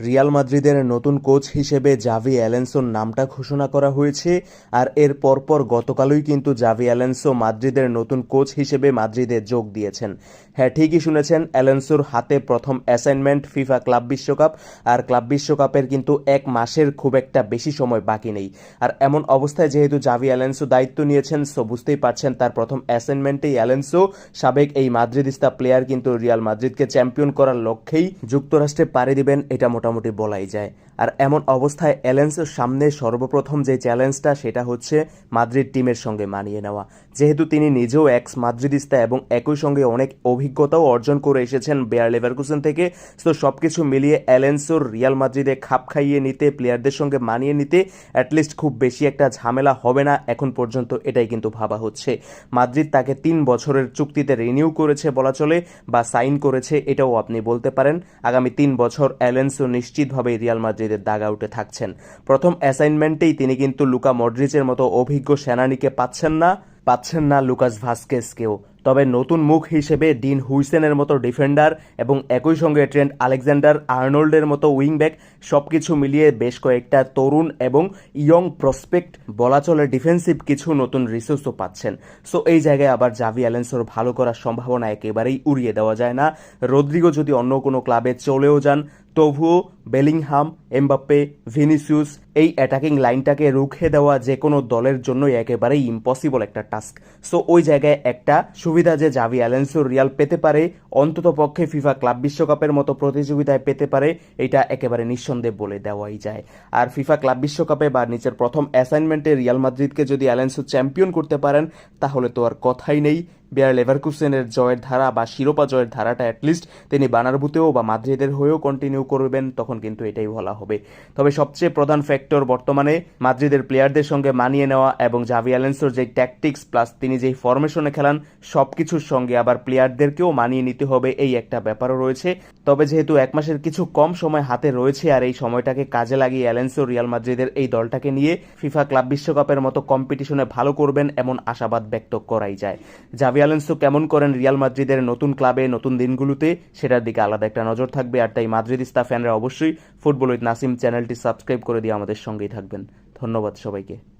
Real মাদ্রিদের নতুন coach হিসেবে জাভি অ্যালেন্সোর নামটা ঘোষণা করা হয়েছে, আর এর পরপর গতকালই কিন্তু জাভি অ্যালেন্সো মাদ্রিদের নতুন কোচ হিসেবে মাদ্রিদে যোগ দিয়েছেন। হ্যাঁ ঠিকই শুনেছেন, অ্যালেন্সোর হাতে প্রথম অ্যাসাইনমেন্ট ফিফা ক্লাব বিশ্বকাপ, আর ক্লাব বিশ্বকাপের কিন্তু এক মাসের খুব একটা বেশি সময় বাকি নেই। আর এমন অবস্থায় যেহেতু জাভি অ্যালেন্সো দায়িত্ব নিয়েছেন, সো বুঝতেই পারছেন তার প্রথম অ্যাসাইনমেন্টেই অ্যালেন্সো, সাবেক এই মাদ্রিদিস্তা প্লেয়ার কিন্তু রিয়াল মাদ্রিদকে চ্যাম্পিয়ন করার লক্ষ্যেই যুক্তরাষ্ট্রে পাড়ি দিবেন, এটা মোটামুটি বলাই যায়। আর এমন অবস্থায় অ্যালেন্সের সামনে সর্বপ্রথম যে চ্যালেঞ্জটা, সেটা হচ্ছে মাদ্রিদ টিমের সঙ্গে মানিয়ে নেওয়া। যেহেতু তিনি নিজেও এক্স মাদ্রিদিস্তা এবং একই সঙ্গে অনেক অভিজ্ঞতাও অর্জন করে এসেছেন বেয়ার লেভারকুসেন থেকে, তো সবকিছু মিলিয়ে অ্যালেন্সোর রিয়াল মাদ্রিদে খাপ খাইয়ে নিতে প্লেয়ারদের সঙ্গে মানিয়ে নিতে অ্যাটলিস্ট খুব বেশি একটা ঝামেলা হবে না, এখন পর্যন্ত এটাই কিন্তু ভাবা হচ্ছে। মাদ্রিদ তাকে তিন বছরের চুক্তিতে রিনিউ করেছে বলা চলে বা সাইন করেছে, এটাও আপনি বলতে পারেন। আগামী তিন বছর অ্যালেন্সো নিশ্চিতভাবে রিয়াল মাদ্রিদের দাগা উঠে থাকছেন। প্রথম অ্যাসাইনমেন্টেই তিনি কিন্তু লুকা মডরিচের মতো অভিজ্ঞ সেনানিকে পাচ্ছেন না পাচ্ছেন না লুকাস ভাস্কেসকেও তবে নতুন মুখ হিসেবে ডিন হুইসেনের মতো ডিফেন্ডার এবং একই সঙ্গে ট্রেন্ট আলেকজান্ডার আর্নল্ডের মতো উইংব্যাক সবকিছু মিলিয়ে বেশ কয়েকটা তরুণ এবং ইয়ং প্রসপেক্ট বলা চলে ডিফেন্সিভ কিছু নতুন রিসোর্সও পাচ্ছেন। সো এই জায়গায় আবার জাভি অ্যালেন্সোর ভালো করার সম্ভাবনা একেবারেই উড়িয়ে দেওয়া যায় না। রদ্রিগো যদি অন্য কোনো ক্লাবে চলেও যান তবুও বেলিংহাম, এমবাপ্পে, ভিনিসিউস এই অ্যাটাকিং লাইনটাকে রুখে দেওয়া যে কোনো দলের জন্যই একেবারেই ইম্পসিবল একটা টাস্ক সো ওই জায়গায় একটা সুবিধা যে জাভি অ্যালেন্সো রিয়াল পেতে পারে, অন্তত পক্ষে ফিফা ক্লাব বিশ্বকাপের মতো প্রতিযোগিতায় পেতে পারে, এটা একেবারে নিঃসন্দেহ বলে দেওয়াই যায়। আর ফিফা ক্লাব বিশ্বকাপে বা নিচের প্রথম অ্যাসাইনমেন্টে রিয়াল মাদ্রিদকে যদি অ্যালেন্সো চ্যাম্পিয়ন করতে পারেন, তাহলে তো আর কথাই নেই। বিয়ার লেভারকুসেনের জয়ের ধারা বা শিরোপা জয়ের ধারাটা অ্যাটলিস্ট তিনি বানারবুতেও বা মাদ্রিদের হয়েও কন্টিনিউ করবেন, তখন কিন্তু এটাই বলা হবে। তবে সবচেয়ে প্রধান ফ্যাক্টর বর্তমানে মাদ্রিদের প্লেয়ারদের সঙ্গে মানিয়ে নেওয়া এবং জাভি অ্যালেন্সোর যে ট্যাকটিক্স প্লাস তিনি যেই ফরমেশনে খেলান সব কিছুর সঙ্গে আবার প্লেয়ারদেরকেও মানিয়ে নিতে হবে এই একটা ব্যাপারও রয়েছে। তবে যেহেতু এক মাসের কিছু কম সময় হাতে রয়েছে আর এই সময়টাকে কাজে লাগিয়ে অ্যালেন্সো রিয়াল মাদ্রিদের এই দলটাকে নিয়ে ফিফা ক্লাব বিশ্বকাপের মতো কম্পিটিশনে ভালো করবেন এমন আশাবাদ ব্যক্ত করাই যায়। জাভি আলেন্সো কেমন করেন রিয়াল মাদ্রিদের নতুন ক্লাবে, নতুন দিনগুলোতে? সেটার দিকে আলাদা একটা নজর থাকবে। আর তাই মাদ্রিদিস্তা ফ্যানরা অবশ্যই ফুটবল উইথ নাসিম চ্যানেলটি সাবস্ক্রাইব করে দিয়ে আমাদের সঙ্গেই থাকবেন। ধন্যবাদ সবাইকে।